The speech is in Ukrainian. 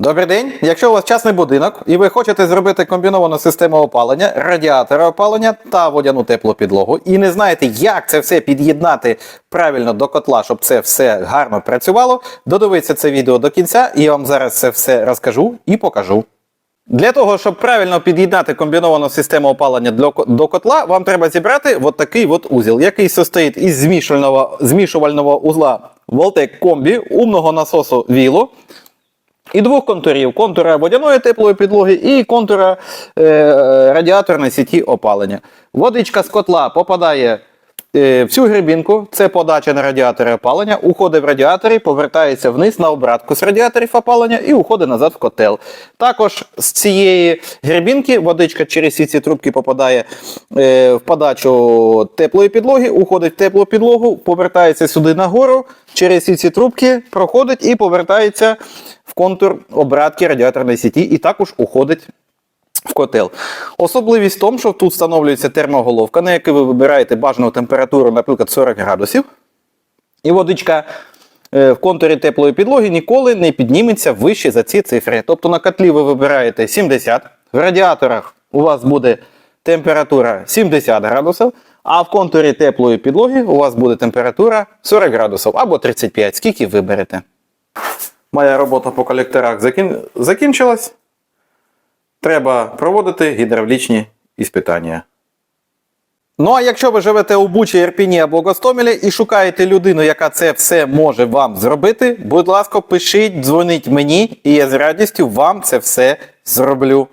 Добрий день. Якщо у вас частний будинок і ви хочете зробити комбіновану систему опалення, радіатора опалення та водяну теплу підлогу, і не знаєте, як це все під'єднати правильно до котла, щоб це все гарно працювало, додивіться це відео до кінця, і я вам зараз це все розкажу і покажу. Для того, щоб правильно під'єднати комбіновану систему опалення до котла, вам треба зібрати от такий от узіл, який состоїть із змішувального, змішувального узла Voltec Combi, умного насосу Віло, і двох контурів: контура водяної теплої підлоги і контура е, радіаторної сіті опалення. Водичка з котла попадає е, в цю грибінку, це подача на радіатори опалення, уходить в радіаторі, повертається вниз на обратку з радіаторів опалення і уходить назад в котел. Також з цієї грибінки водичка через всі ці трубки попадає е, в подачу теплої підлоги, уходить в теплу підлогу, повертається сюди нагору, через всі ці трубки проходить і повертається в контур обратки радіаторної сіті і також уходить в котел. Особливість в тому, що тут встановлюється термоголовка, на якій ви вибираєте бажану температуру, наприклад, 40 градусів. І водичка е, в контурі теплої підлоги ніколи не підніметься вище за ці цифри. Тобто на котлі ви вибираєте 70, в радіаторах у вас буде температура 70 градусів, а в контурі теплої підлоги у вас буде температура 40 градусів або 35, скільки виберете. Моя робота по колекторах закін... закінчилась. Треба проводити гідравлічні іспитання. Ну а якщо ви живете у Бучі, Ірпіні або Гостомілі і шукаєте людину, яка це все може вам зробити, будь ласка, пишіть, дзвоніть мені, і я з радістю вам це все зроблю.